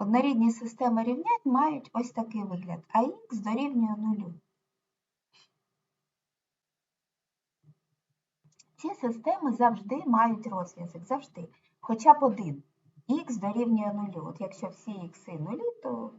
Однорідні системи рівнянь мають ось такий вигляд. АХ дорівнює нулю. Ці системи завжди мають розв'язок, завжди. Хоча б один. Х дорівнює нулю. От якщо всі ікси нулі, то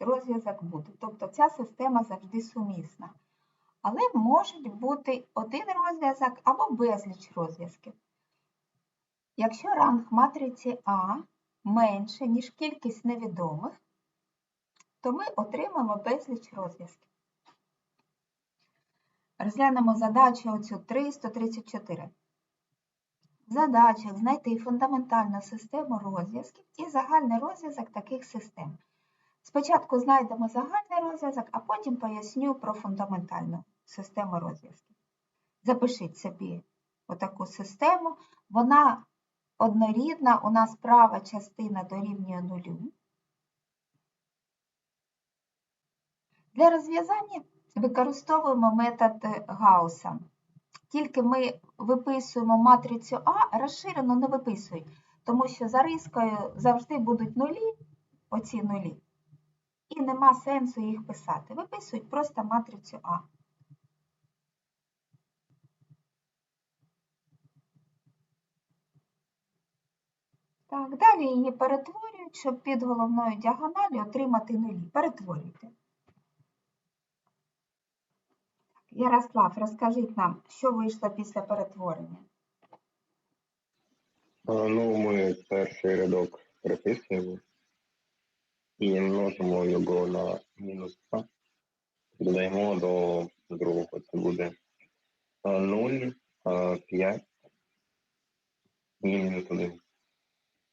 розв'язок буде. Тобто ця система завжди сумісна. Але можуть бути один розв'язок або безліч розв'язків. Якщо ранг матриці А менше, ніж кількість невідомих, то ми отримаємо безліч розв'язків. Розглянемо задачу оцю 334. В задачах знайти фундаментальну систему розв'язків і загальний розв'язок таких систем. Спочатку знайдемо загальний розв'язок, а потім поясню про фундаментальну систему розв'язків. Запишіть собі отаку систему. Вона однорідна, у нас права частина дорівнює нулю. Для розв'язання використовуємо метод Гаусса. Тільки ми виписуємо матрицю А, розширено не виписують, тому що за рискою завжди будуть нулі, оці нулі, і нема сенсу їх писати. Виписують просто матрицю А. Так, далі її перетворюють, щоб під головною діагоналі отримати нулі. Перетворюйте. Ярослав, розкажіть нам, що вийшло після перетворення? Ну, ми перший рядок переписуємо і множимо його на мінус 2. Додаємо до другого. Це буде а, 0, 5 і мінус 1.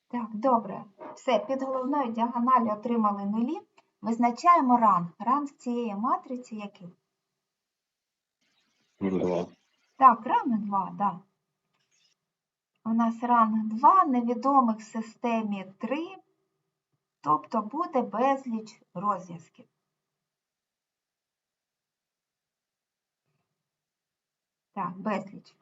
Так, добре. Все, під головною діагоналі отримали нулі. Визначаємо ранг. Ранг цієї матриці який? 2. Так, ранг 2, да. У нас ранг 2, невідомих в системі 3, тобто буде безліч розв'язків. Так, безліч.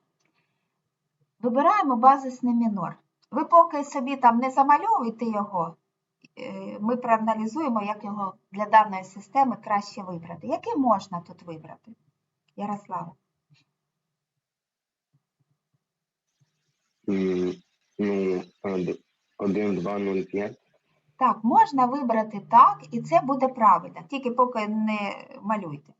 Вибираємо базисний мінор. Ви поки собі там не замальовуйте його, е, ми проаналізуємо, як його для даної системи краще вибрати. Який можна тут вибрати? Ярослава? Ну, 1, 2, 0, 5. Так, можна вибрати так, і це буде правильно, тільки поки не малюйте.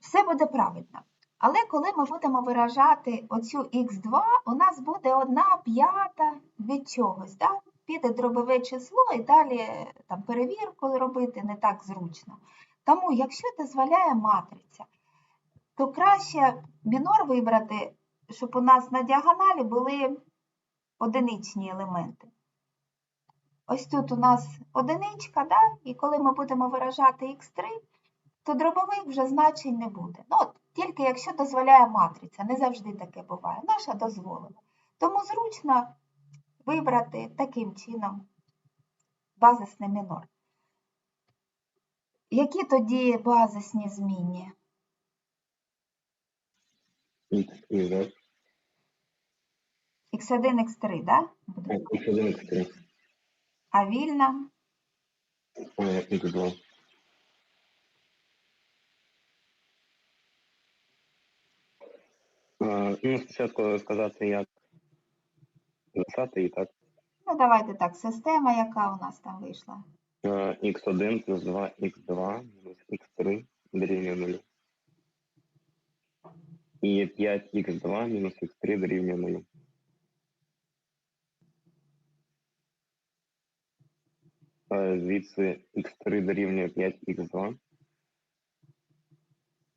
Все буде правильно. Але коли ми будемо виражати оцю х2, у нас буде одна п'ята від чогось. Да? Піде дробове число і далі там, перевірку робити не так зручно. Тому, якщо дозволяє матриця, то краще мінор вибрати, щоб у нас на діагоналі були одиничні елементи. Ось тут у нас одиничка, да? і коли ми будемо виражати х3, то дробових вже значень не буде. Ну, от, тільки якщо дозволяє матриця, не завжди таке буває. Наша дозволена. Тому зручно вибрати таким чином базисний мінор. Які тоді базисні змінні? X і Z. Х1, х3, да? буде? X1, X3. А вільна? Е, X2. А, Ну, спочатку сказати, як записати і так. Ну, давайте так, система, яка у нас там вийшла. x1 плюс 2, x2 мінус x3 дорівнює 0. І 5x2 мінус x3 дорівнює 0. Е, Звідси x3 дорівнює 5x2,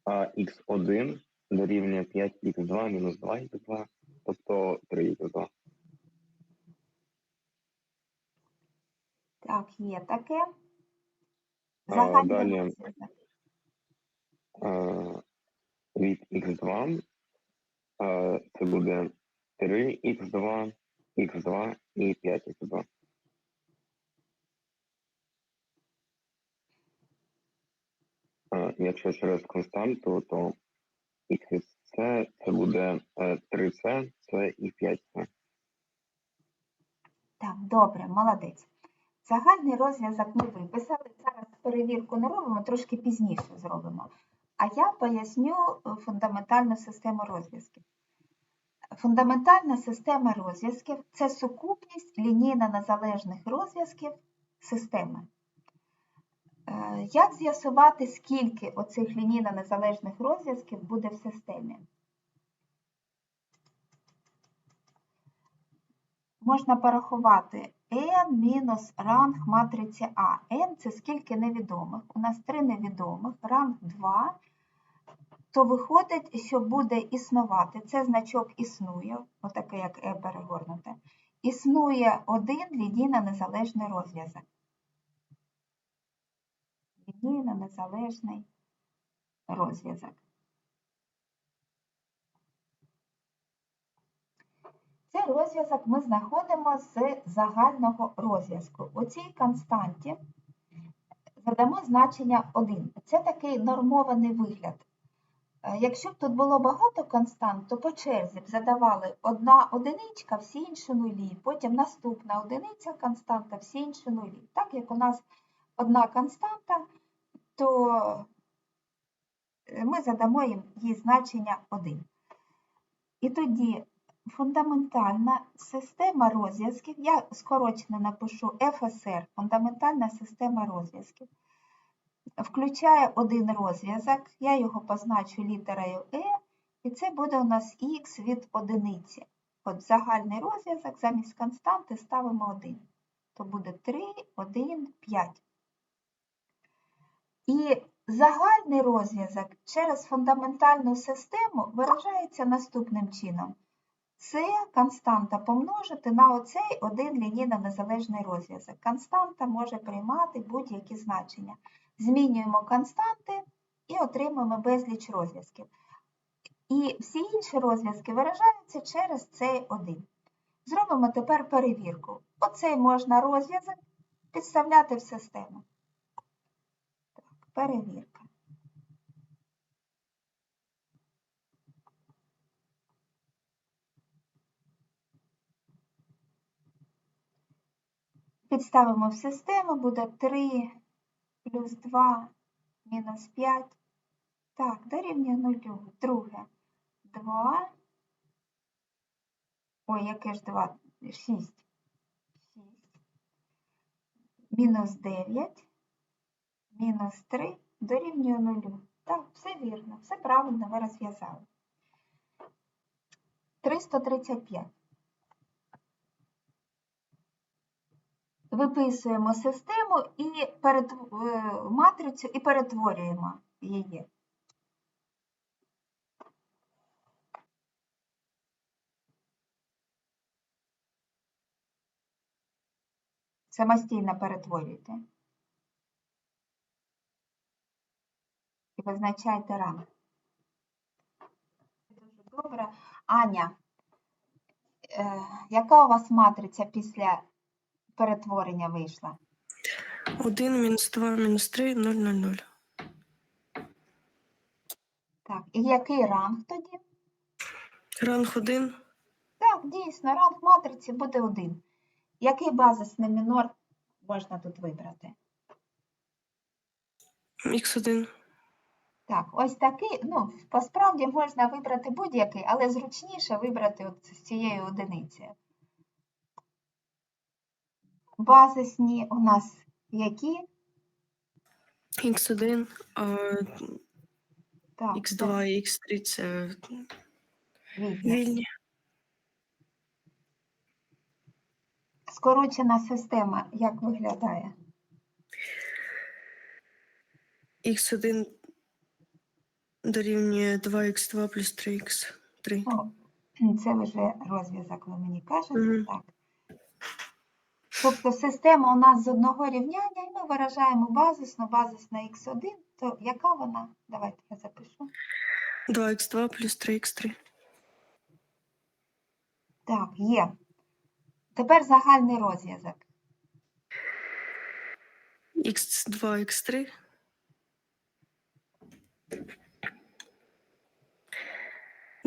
а x1 дорівнює 5x2 мінус 2x2, тобто 3x2. Так, є таке. А, далі. Е, від x2 е, це буде 3x2, x2 і 5x2. Е, Якщо через константу, то x від це буде е, 3c, це і 5c. Так, добре, молодець. Загальний розв'язок ми виписали. Зараз перевірку не робимо, трошки пізніше зробимо. А я поясню е, фундаментальну систему розв'язків. Фундаментальна система розв'язків це сукупність лінійно незалежних розв'язків системи. Е, Як з'ясувати, скільки оцих лінійно незалежних розв'язків буде в системі? Можна порахувати n мінус ранг матриці А. n – це скільки невідомих. У нас три невідомих, ранг 2. То виходить, що буде існувати. Це значок існує, отаке як е перегорнуте. Існує один лінійно незалежний розв'язок. Лінійно незалежний розв'язок. Цей розв'язок ми знаходимо з загального розв'язку. У цій константі задамо значення 1. Це такий нормований вигляд. Е, Якщо б тут було багато констант, то по черзі б задавали одна одиничка, всі інші нулі, потім наступна одиниця константа, всі інші нулі. Так як у нас одна константа, то е, ми задамо їй значення 1. І тоді фундаментальна система розв'язків, я скорочено напишу ФСР, фундаментальна система розв'язків, включає один розв'язок, я його позначу літерою Е, і це буде у нас х від одиниці. От загальний розв'язок замість константи ставимо 1. То буде 3, 1, 5. І загальний розв'язок через фундаментальну систему виражається наступним чином. Це константа помножити на оцей один лінійно незалежний розв'язок. Константа може приймати будь-які значення. Змінюємо константи і отримуємо безліч розв'язків. І всі інші розв'язки виражаються через цей один. Зробимо тепер перевірку. Оцей можна розв'язок підставляти в систему. Перевірка. Підставимо в систему, буде 3 плюс 2 мінус 5. Так, дорівнює 0. Друге. 2. Ой, яке ж 2? 6. 6. Мінус 9. Мінус 3 дорівнює 0. Так, все вірно, все правильно ви розв'язали. 335. Виписуємо систему і перед, е, матрицю і перетворюємо її. Самостійно перетворюйте. І визначайте ранг. Дуже добре. Аня, е, яка у вас матриця після перетворення вийшла? 1 мінус 2 мінус 3 0 0 0. Так, і який ранг тоді? Ранг 1 Так, дійсно, ранг матриці буде один. Який базисний мінор можна тут вибрати? х1. Так, ось такий, ну, посправді можна вибрати будь-який, але зручніше вибрати от з цією одиницею. Базисні у нас які? х1, а Так, х2 і х3 це це вільні. Скорочена система як виглядає? х1 дорівнює 2х2 плюс 3х3. О, це вже розв'язок, ви мені кажете, Мгм. так. Тобто система у нас з одного рівняння, і ми виражаємо базисну, базисна х1, то яка вона? Давайте я запишу. 2х2 плюс 3х3. Так, є. Тепер загальний розв'язок. х2, х3.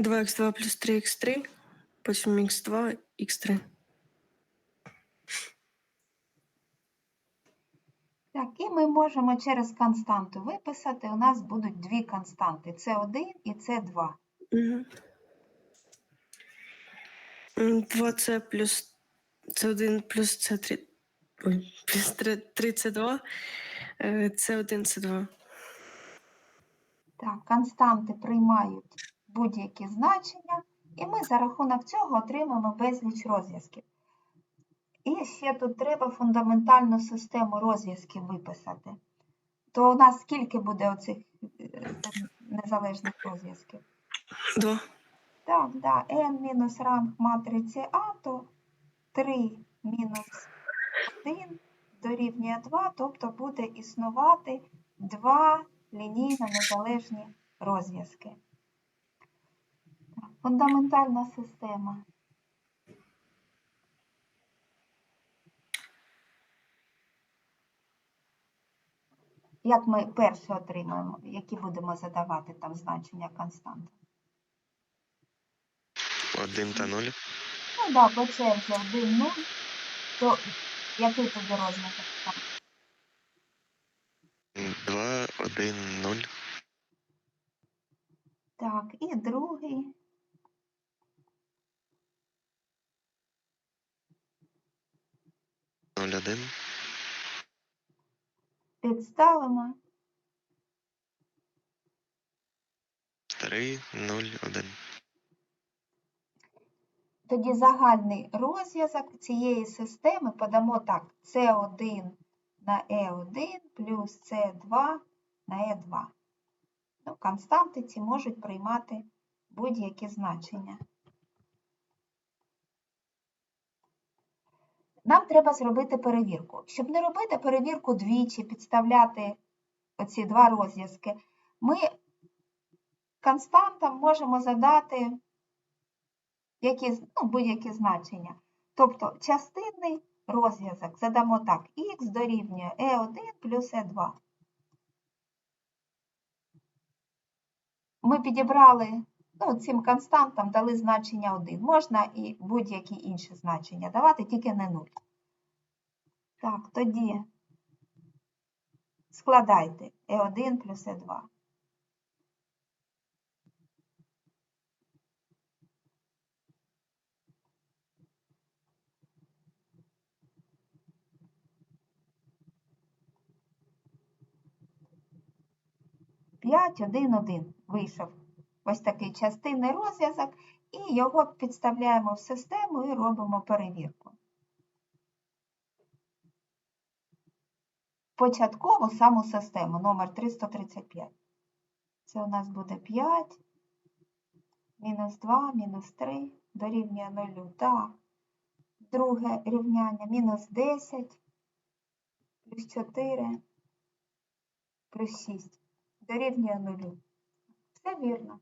Два х2 плюс 3 х3, потім х2, х3. Так, і ми можемо через константу виписати. У нас будуть дві константи: С1 і С2. Угу. 2С плюс С1 плюс С3. Ой, плюс 3, 3С2. С1, С2. Так, константи приймають будь-які значення, і ми за рахунок цього отримаємо безліч розв'язків. І ще тут треба фундаментальну систему розв'язків виписати. То у нас скільки буде оцих е, незалежних розв'язків? 2. Так, да, n мінус ранг матриці А, то 3 мінус 1 дорівнює 2, тобто буде існувати два лінійно незалежні розв'язки. Так, Фундаментальна система. Як ми перше отримаємо, які будемо задавати там значення константи? 1 та 0. Ну да, по черзі 1, 0, то який розв'язок там? 2, 1, 0. Так, і другий. 1. Підставимо. 3, 0, 1. Тоді загальний розв'язок цієї системи подамо так. С1 на Е1 плюс С2 на Е2. Ну, константи ці можуть приймати будь-які значення. Нам треба зробити перевірку. Щоб не робити перевірку двічі, підставляти оці два розв'язки, ми константам можемо задати які, ну, будь-які значення. Тобто частинний розв'язок задамо так, х дорівнює e1 плюс e2. Ми підібрали, ну, цим константам дали значення 1. Можна і будь-які інші значення давати, тільки не 0. Так, тоді складайте e1 плюс e2. П'ять, один, один. Вийшов ось такий частинний розв'язок, і його підставляємо в систему і робимо перевірку. Початкову саму систему, номер 335. Це у нас буде 5, мінус 2, мінус 3, дорівнює 0. Так. Друге рівняння мінус 10, плюс 4, плюс 6 дорівнює нулю. Все вірно.